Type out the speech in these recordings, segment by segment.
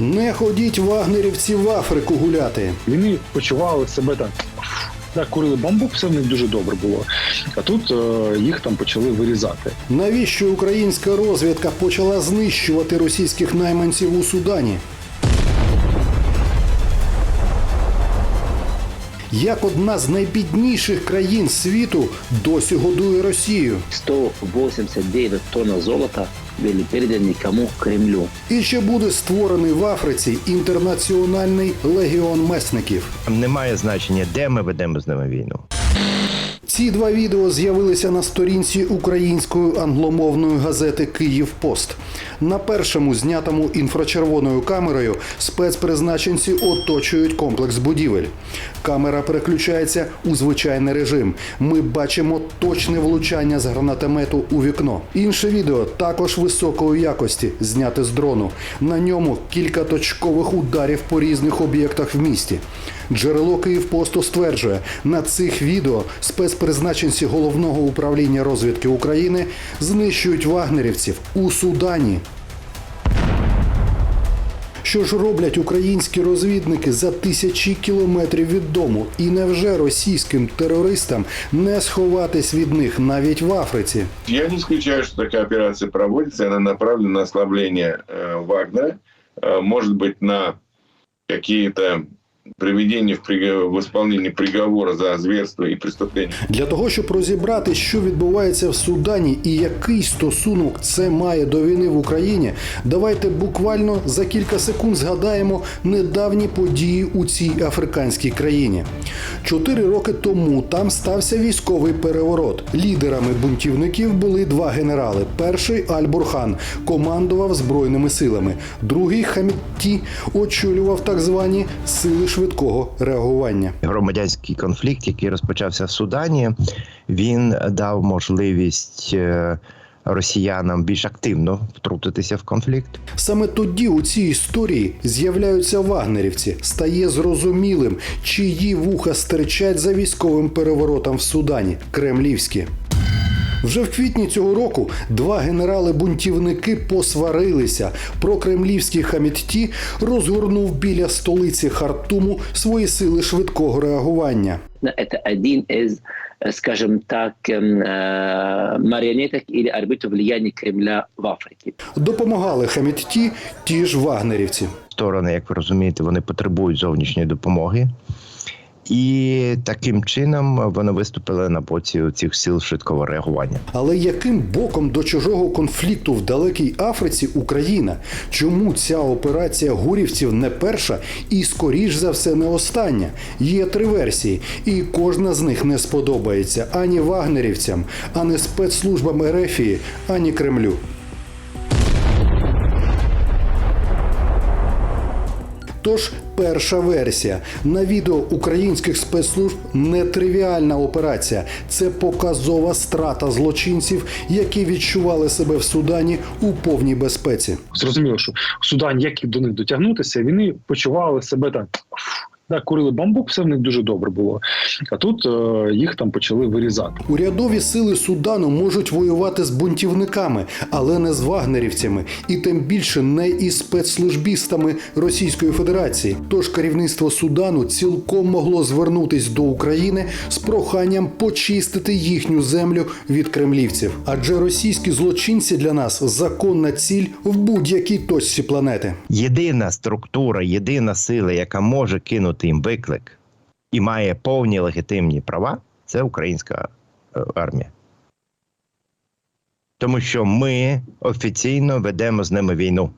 Не ходіть вагнерівці в Африку гуляти. Вони почували себе так. Так, курили бамбук, все в них дуже добре було. А тут е, їх там почали вирізати. Навіщо українська розвідка почала знищувати російських найманців у Судані? Як одна з найбідніших країн світу досі годує Росію? 189 тонн золота були передані кому? Кремлю. І ще буде створений в Африці інтернаціональний легіон месників. Немає значення, де ми ведемо з ними війну. Ці два відео з'явилися на сторінці української англомовної газети Київ Пост. На першому, знятому інфрачервоною камерою, спецпризначенці оточують комплекс будівель. Камера переключається у звичайний режим. Ми бачимо точне влучання з гранатомету у вікно. Інше відео також високої якості, зняте з дрону. На ньому кілька точкових ударів по різних об'єктах в місті. Джерело Київпосту стверджує, на цих відео спецпризначенці головного управління розвідки України знищують вагнерівців у Судані. Що ж роблять українські розвідники за тисячі кілометрів від дому? І невже російським терористам не сховатись від них навіть в Африці? Я не исключаю, что такая операция проводится, она направлена на ослабление э, Вагнера, э, может быть, на какие-то приведения в, исполнении приговора за зверство и преступление. Для того, щоб розібрати, що відбувається в Судані і який стосунок це має до війни в Україні, давайте буквально за кілька секунд згадаємо недавні події у цій африканській країні. Чотири роки тому там стався військовий переворот. Лідерами бунтівників були два генерали. Перший Аль-Бурхан командував збройними силами, другий Хамітті очолював так звані сили швидкого реагування. Громадянський конфлікт, який розпочався в Судані, він дав можливість е, росіянам більш активно втрутитися в конфлікт. Саме тоді у цій історії з'являються вагнерівці. Стає зрозумілим, чиї вуха стирчать за військовим переворотом в Судані кремлівські. Вже в квітні цього року два генерали-бунтівники посварилися. Прокремлівський Хамітті розгорнув біля столиці Хартуму свої сили швидкого реагування. Это один из, э, скажем так, эм, э, марионеток или арбитров влияния Кремля в Африке. Допомагали Хамітті ті ж вагнерівці. Сторони, як ви розумієте, вони потребують зовнішньої допомоги. І таким чином вони виступили на боці цих сил швидкого реагування. Але яким боком до чужого конфлікту в далекій Африці Україна? Чому ця операція гурівців не перша і, скоріш за все, не остання? Є три версії, і кожна з них не сподобається ані вагнерівцям, ані спецслужбам Ерефії, ані Кремлю. Тож перша версія на відео українських спецслужб нетривіальна операція. Це показова страта злочинців, які відчували себе в Судані у повній безпеці. Зрозуміло, що в Судані, як до них дотягнутися, вони почували себе так. Так, курили бамбук, все в них дуже добре було. А тут е, їх там почали вирізати. Урядові сили Судану можуть воювати з бунтівниками, але не з вагнерівцями, і тим більше не із спецслужбістами Російської Федерації. Тож керівництво Судану цілком могло звернутись до України з проханням почистити їхню землю від кремлівців. Адже російські злочинці для нас законна ціль в будь-якій точці планети. Єдина структура, єдина сила, яка може кинути їм виклик і має повні легітимні права, це українська е, армія. Тому що ми офіційно ведемо з ними війну.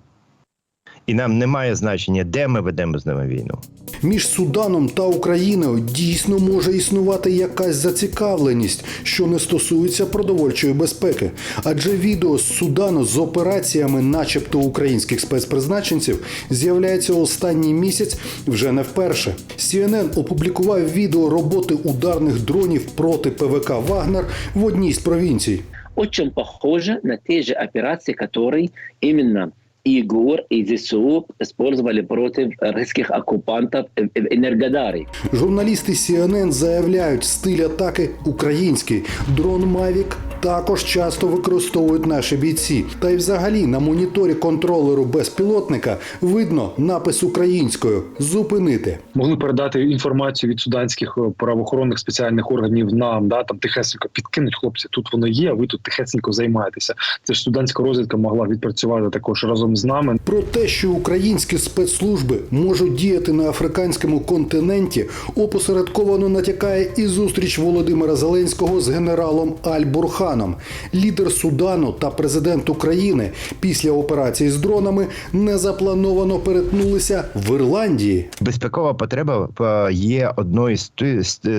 І нам немає значення, де ми ведемо з ними війну. Між Суданом та Україною дійсно може існувати якась зацікавленість, що не стосується продовольчої безпеки. Адже відео з Судану з операціями, начебто українських спецпризначенців, з'являється останній місяць вже не вперше. CNN опублікував відео роботи ударних дронів проти ПВК Вагнер в одній з провінцій. Очень похоже на те же операции, которые именно ИГУР и ЗСУ использовали против российских оккупантов в Энергодаре. Журналісти CNN заявляють, стиль атаки український. Дрон Мавік також часто використовують наші бійці. Та й взагалі на моніторі контролеру безпілотника видно напис українською зупинити. могли передати інформацію від суданських е, правоохоронних спеціальних органів нам, да там тихесенько підкинуть хлопці. Тут воно є. а Ви тут тихесенько займаєтеся. Це ж суданська розвідка могла відпрацювати також разом з нами. Про те, що українські спецслужби можуть діяти на африканському континенті, опосередковано натякає і зустріч Володимира Зеленського з генералом Аль-Бурханом. Лідер Судану та президент України після операції з дронами незаплановано перетнулися в Ірландії. Безпекова потреба е, є одною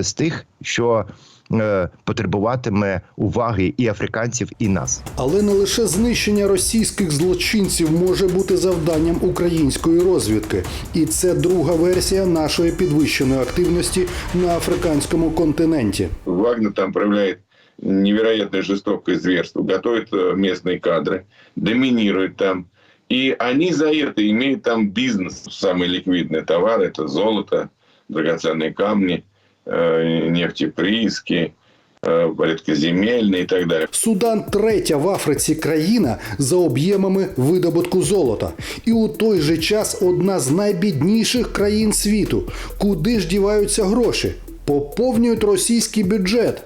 з тих, що е, потребуватиме уваги і африканців, і нас. Але не лише знищення російських злочинців може бути завданням української розвідки, і це друга версія нашої підвищеної активності на африканському континенті. Вагнер там проявляет невероятную жестокость зверство, готовит э, местные кадры, доминирует там. И они за это имеют там бизнес. Самые ликвидные товары – это золото, драгоценные камни, э, нефтеприиски, э, редкоземельные и так далее. Судан третя в Африці країна за об'ємами видобутку золота, і у той же час одна з найбідніших країн світу. Куди ж діваються гроші? Поповнюють російський бюджет.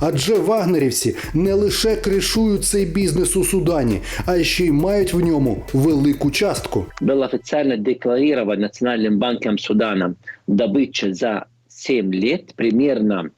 Адже вагнерівці не лише кришують цей бізнес у Судані, а ще й мають в ньому велику частку. Был официально декларирован Национальным банком Судана добыча за 7 лет примерно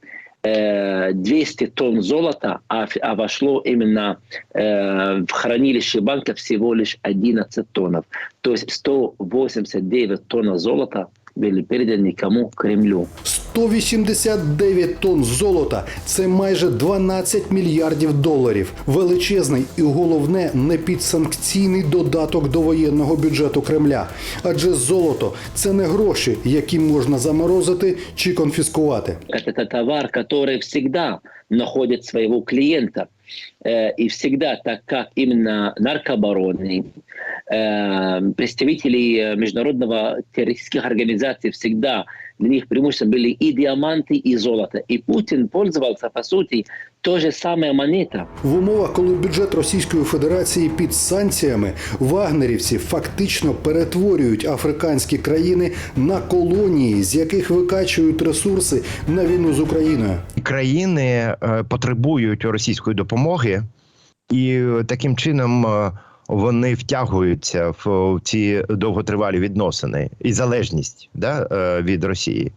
э, 200 тонн золота, а, ф- а вошло именно э, в хранилище банка всего лишь 11 тоннов. То есть 189 тонн золота были переданы кому? Кремлю. 189 тонн золота це майже 12 мільярдів доларів. Величезний і головне не підсанкційний додаток до воєнного бюджету Кремля. Адже золото це не гроші, які можна заморозити чи конфіскувати. Это товар, который всегда находит своего клиента. Э, И всегда, так как именно наркообороны, э, представители э, международного террористических организаций всегда для них преимущественно были и диаманты, и золото. И Путин пользовался, по сути, той же самой монета. В умовах, коли бюджет Російської Федерації під санкціями, вагнерівці фактично перетворюють африканські країни на колонії, з яких викачують ресурси на війну з Україною. країни е, потребують російської допомоги, і таким чином е, вони втягуються в ці довготривалі відносини і залежність да, е, від Росії.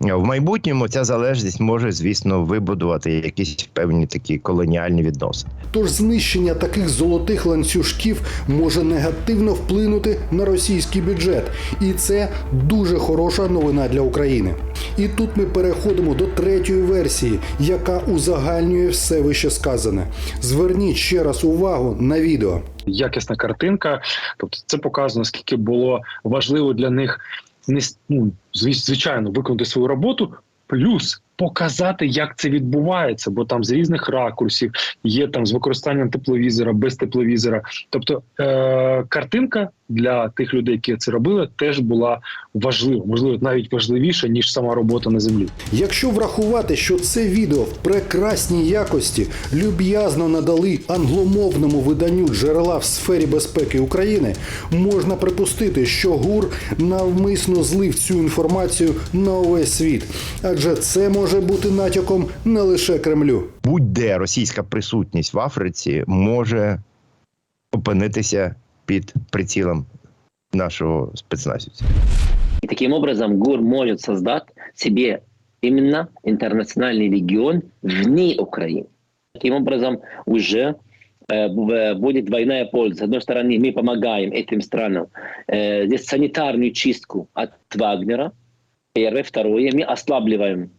В майбутньому ця залежність може, звісно, вибудувати якісь певні такі колоніальні відносини. Тож знищення таких золотих ланцюжків може негативно вплинути на російський бюджет, і це дуже хороша новина для України. І тут ми переходимо до третьої версії, яка узагальнює все вище сказане. Зверніть ще раз увагу на відео. якісна картинка. Тобто, це показано, скільки було важливо для них не ну, звичайно виконати свою роботу, плюс показати, як це відбувається, бо там з різних ракурсів є там з використанням тепловізора, без тепловізора. Тобто е- картинка для тих людей, які це робили, теж була важлива, можливо, навіть важливіша ніж сама робота на землі. Якщо врахувати, що це відео в прекрасній якості люб'язно надали англомовному виданню джерела в сфері безпеки України, можна припустити, що ГУР навмисно злив цю інформацію на увесь світ, адже це може бути натяком не лише Кремлю. Будь-де російська присутність в Африці може опинитися під прицілом нашого спецназівця. И таким образом ГУР может создать себе именно интернациональный регион вне Украины. Таким образом уже э, б- будет двойная польза. С одной стороны, мы помогаем этим странам э, здесь санитарную чистку от Вагнера. Первое. Второе, мы ослабливаем э, к- э,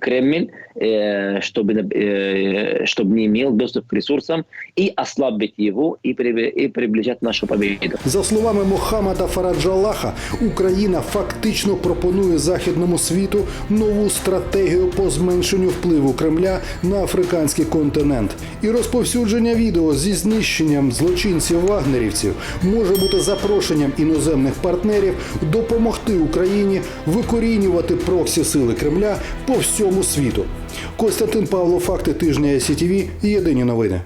Кремль, э, чтобы, э, чтобы не имел доступ к ресурсам, и ослабить его и, при- и приближать нашу победу. За словами Мохаммада Фараджалаха, Україна фактично пропонує західному світу нову стратегію по зменшенню впливу Кремля на африканський континент. І розповсюдження відео зі знищенням злочинців вагнерівців може бути запрошенням іноземних партнерів допомогти Україні викорінювати проксі сили Кремля Кремля по всьому світу. Костянтин Павло, факти тижня СІТВ, Єдині новини.